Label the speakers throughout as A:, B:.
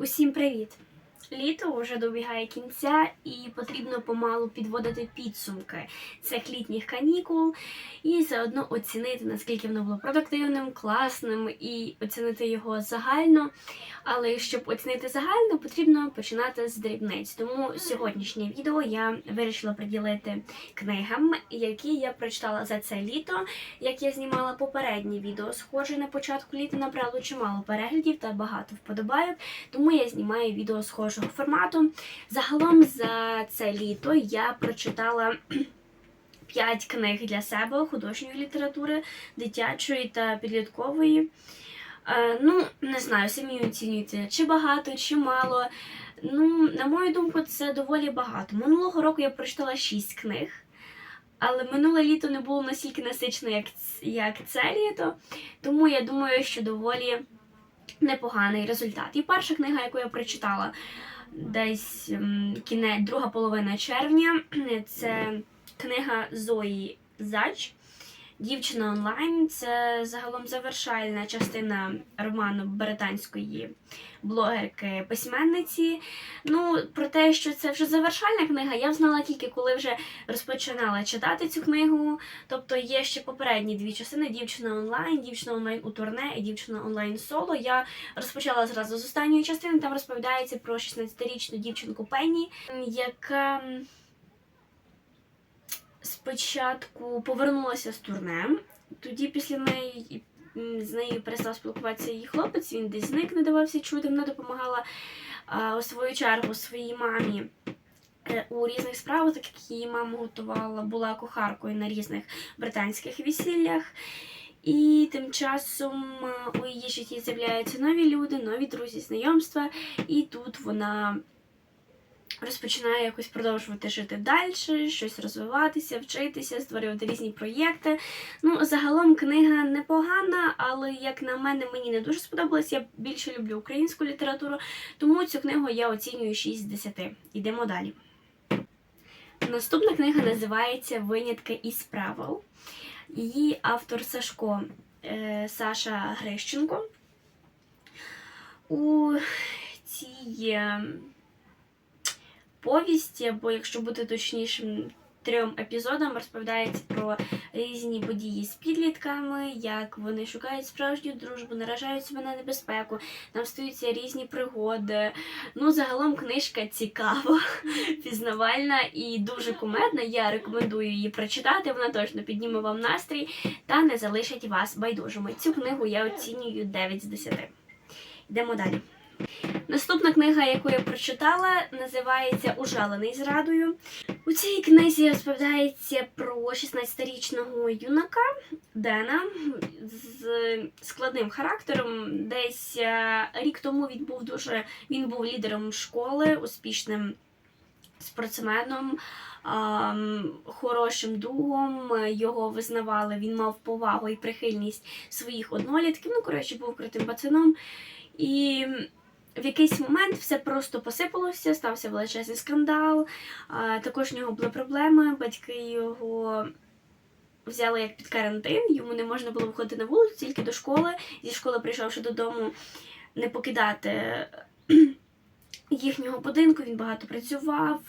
A: Усім привіт! Літо вже добігає кінця і потрібно помалу підводити підсумки цих літніх канікул і заодно оцінити, наскільки воно було продуктивним, класним і оцінити його загально. Але щоб оцінити загально, потрібно починати з дрібниць. Тому сьогоднішнє відео я вирішила приділити книгам, які я прочитала за це літо. Як я знімала попереднє відео, схоже на початку літа набрало чимало переглядів та багато вподобайок, тому я знімаю відео схожого формату. Загалом за це літо я прочитала. П'ять книг для себе художньої літератури, дитячої та підліткової. Е, ну, не знаю, самі оцінюйте, чи багато, чи мало. Ну, на мою думку, це доволі багато. Минулого року я прочитала шість книг, але минуле літо не було настільки насичено, як, як це літо. Тому я думаю, що доволі непоганий результат. І перша книга, яку я прочитала десь кінець, друга половина червня, це книга Зої Зач. Дівчина онлайн це загалом завершальна частина роману британської блогерки письменниці. Ну, про те, що це вже завершальна книга, я знала тільки коли вже розпочинала читати цю книгу. Тобто є ще попередні дві частини: дівчина онлайн, дівчина онлайн у турне і дівчина онлайн соло. Я розпочала зразу з останньої частини. Там розповідається про 16-річну дівчинку Пенні, яка спочатку повернулася з турне. Тоді після неї з нею перестав спілкуватися її хлопець. Він десь зник, не давався чути. Вона допомагала а, у свою чергу своїй мамі. е, У різних справах, так як її мама готувала, була кухаркою на різних британських весіллях. І тим часом е, у її житті з'являються нові люди, нові друзі, знайомства. І тут вона розпочинає якось продовжувати жити далі, щось розвиватися, вчитися, створювати різні проєкти. Ну, загалом книга непогана, але як на мене, мені не дуже сподобалась. Я більше люблю українську літературу, тому цю книгу я оцінюю 6 з 10. Йдемо далі. Наступна книга називається Винятки із правил. Її автор Сашко е, Саша Грищенко. У цій повісті, або якщо бути точнішим, трьом епізодам розповідається про різні події з підлітками, як вони шукають справжню дружбу, наражають себе на небезпеку, там стаються різні пригоди. Ну, загалом книжка цікава, пізнавальна і дуже кумедна. Я рекомендую її прочитати. Вона точно підніме вам настрій та не залишить вас байдужими. Цю книгу я оцінюю 9 з 10. Йдемо далі. Наступна книга, яку я прочитала, називається Ужалений зрадою. У цій книзі розповідається про 16-річного юнака Дена з складним характером. Десь е, рік тому він був дуже він був лідером школи, успішним спортсменом, хорошим другом. Його визнавали. Він мав повагу і прихильність своїх однолітків. Ну, коротше, був крутим пацаном. І в якийсь момент все просто посипалося, стався величезний скандал. Також в нього були проблеми. Батьки його взяли як під карантин, йому не можна було виходити на вулицю, тільки до школи. Зі школи, прийшовши додому, не покидати їхнього будинку. Він багато працював.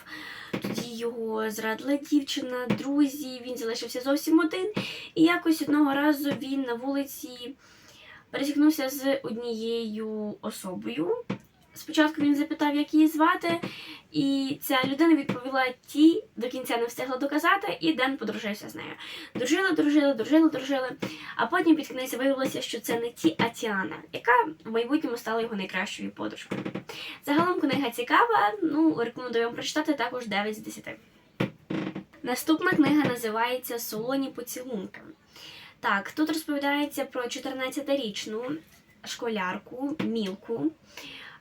A: Тоді його зрадила дівчина, друзі. Він залишився зовсім один. І якось одного разу він на вулиці пересікнувся з однією особою. Спочатку він запитав, як її звати, і ця людина відповіла ті, до кінця не встигла доказати, і Ден подружився з нею. Дружили, дружили, дружили, дружили. А потім під кінець виявилося, що це не ті, а Тіана, яка в майбутньому стала його найкращою подружкою. Загалом книга цікава, ну рекомендую вам прочитати також 9 з 10. Наступна книга називається Солоні поцілунки. Так, тут розповідається про 14-річну школярку Мілку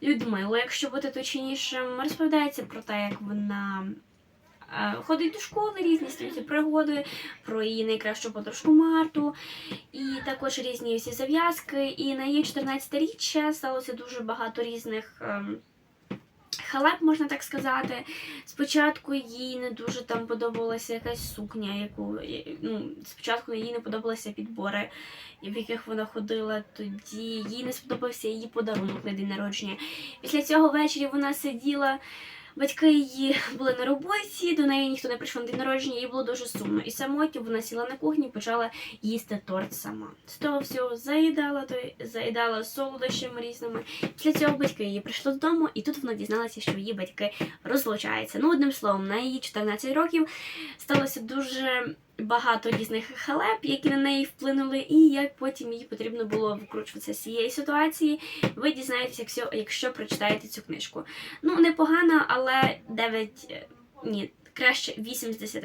A: Людмилу, якщо бути точнішим, розповідається про те, як вона е, ходить до школи, різні стаються пригоди, про її найкращу подружку Марту, і також різні всі зав'язки. І на її 14-річчя сталося дуже багато різних ем, халеп, можна так сказати. Спочатку їй не дуже там подобалася якась сукня, яку ну, спочатку їй не подобалися підбори, в яких вона ходила тоді. Їй не сподобався її подарунок на день народження. Після цього ввечері вона сиділа. Батьки її були на роботі, до неї ніхто не прийшов на день народження, їй було дуже сумно. І самотньо вона сіла на кухні і почала їсти торт сама. З того всього заїдала, то заїдала солодощами різними. Після цього батьки її прийшли додому, і тут вона дізналася, що її батьки розлучаються. Ну, одним словом, на її 14 років сталося дуже багато різних халеп, які на неї вплинули, і як потім їй потрібно було викручуватися з цієї ситуації. Ви дізнаєтеся, якщо, якщо прочитаєте цю книжку. Ну, непогано, але 9, е, ні, краще 8 з 10.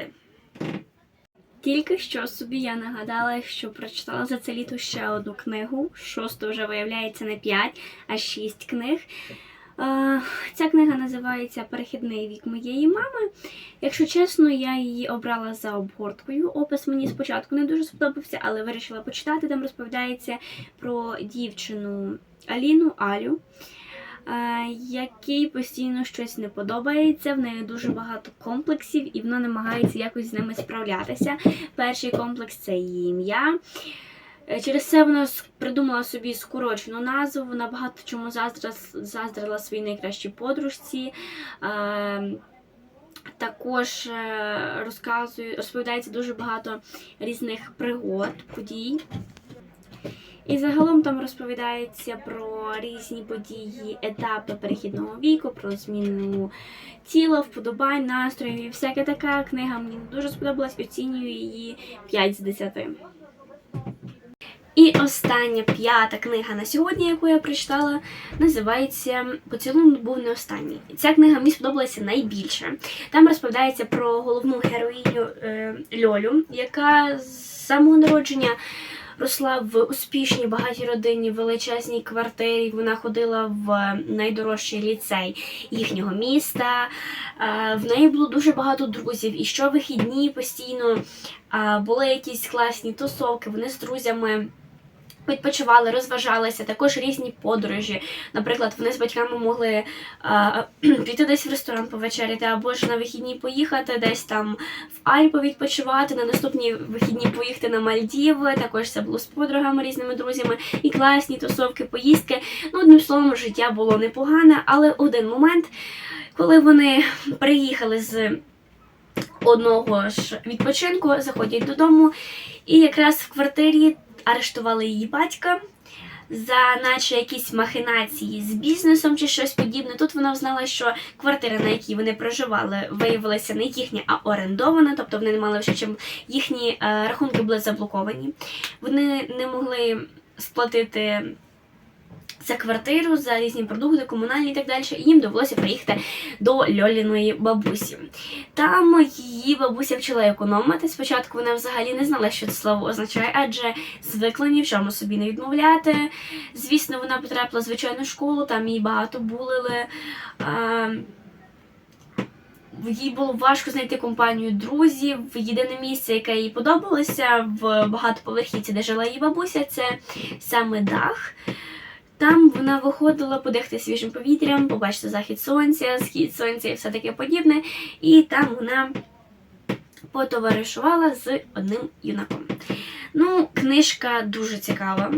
A: Тільки що собі я нагадала, що прочитала за це літо ще одну книгу. Шосту вже виявляється не 5, а 6 книг. Ця книга називається Перехідний вік моєї мами. Якщо чесно, я її обрала за обгорткою. Опис мені спочатку не дуже сподобався, але вирішила почитати. Там розповідається про дівчину Аліну Алю, е, якій постійно щось не подобається. В неї дуже багато комплексів, і вона намагається якось з ними справлятися. Перший комплекс це її ім'я. Е, Через це вона придумала собі скорочену назву. Вона багато чому заздрила, своїй найкращій подружці. Також е, розказує, розповідається дуже багато різних пригод, подій. І загалом там розповідається про різні події, етапи перехідного віку, про зміну тіла, вподобань, настроїв і всяке така книга мені дуже сподобалась, оцінюю її 5 з 10. І остання п'ята книга на сьогодні, яку я прочитала, називається Поцілунок був не останній. Ця книга мені сподобалася найбільше. Там розповідається про головну героїню е, Льолю, яка з самого народження росла в успішній багатій родині, в величезній квартирі. Вона ходила в найдорожчий ліцей їхнього міста. Е, В неї було дуже багато друзів, і щовихідні постійно е, були якісь класні тусовки. Вони з друзями. Відпочивали, розважалися, також різні подорожі. Наприклад, вони з батьками могли а, піти десь в ресторан повечеряти, або ж на вихідні поїхати десь там в Альпи відпочивати, на наступні вихідні поїхати на Мальдіви. Також це було з подругами, різними друзями, і класні тусовки, поїздки. Ну, одним словом, життя було непогане, але один момент, коли вони приїхали з одного ж відпочинку, заходять додому, і якраз в квартирі арештували її батька за наче якісь махінації з бізнесом чи щось подібне. Тут вона взнала, що квартира, на якій вони проживали, виявилася не їхня, а орендована, тобто вони не мали вже чим їхні е, рахунки були заблоковані. Вони не могли сплатити. За квартиру, за різні продукти, комунальні і так далі, і їм довелося приїхати до Льоліної бабусі. Там її бабуся вчила економити. Спочатку вона взагалі не знала, що це слово означає, адже звикла ні в чому собі не відмовляти. Звісно, вона потрапила в звичайну школу, там її багато булили. Їй було важко знайти компанію друзів. Єдине місце, яке їй подобалося в багатоповерхівці, де жила її бабуся, це саме дах. Там вона виходила подихати свіжим повітрям, побачити захід сонця, схід сонця і все таке подібне. І там вона потоваришувала з одним юнаком. Ну, книжка дуже цікава,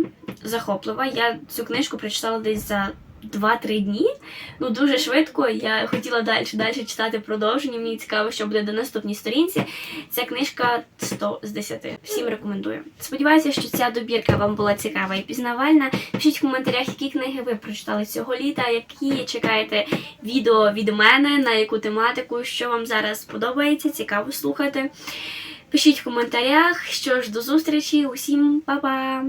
A: захоплива. Я цю книжку прочитала десь за 2-3 дні. Ну, дуже швидко. Я хотіла далі далі читати продовження. Мені цікаво, що буде до наступній сторінці. Ця книжка 100 з 10. Всім рекомендую. Сподіваюся, що ця добірка вам була цікава і пізнавальна. Пишіть в коментарях, які книги ви прочитали цього літа, які чекаєте відео від мене, на яку тематику, що вам зараз подобається, цікаво слухати. Пишіть в коментарях. Що ж, до зустрічі, усім па-па!